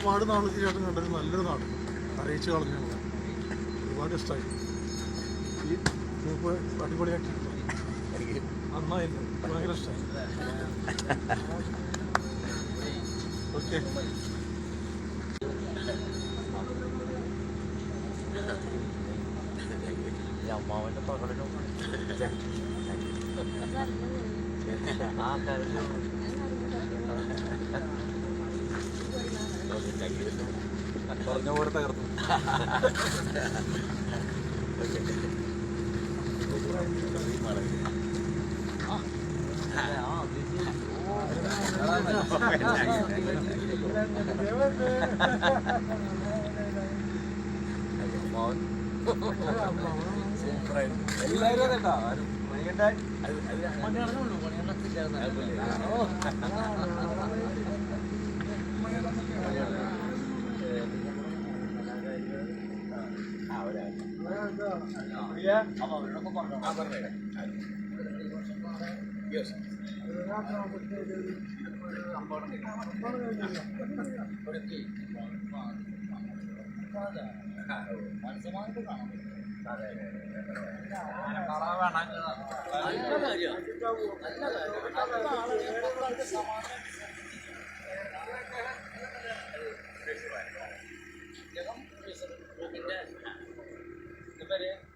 ഒരുപാട് നാൾക്ക് ചേട്ടൻ കണ്ടൊരു നല്ലൊരു നാട്. അറിയിച്ചു കളഞ്ഞു ഞങ്ങൾ ഒരുപാട് ഇഷ്ടമായി ഈ ഗ്രൂപ്പ് അടിപൊളിയാക്കി. നന്നായിരുന്നു ഭയങ്കര ഇഷ്ടമായി ഓക്കെ. അമ്മാവന്റെ പ്രകടനം. ആ കാര്യം പറഞ്ഞ പോലെ തകർന്നു എല്ലാവരും അതേട്ടാ ആരും മണികണ്ഠ നല്ല കാര്യം നല്ല കാര്യം Everybody.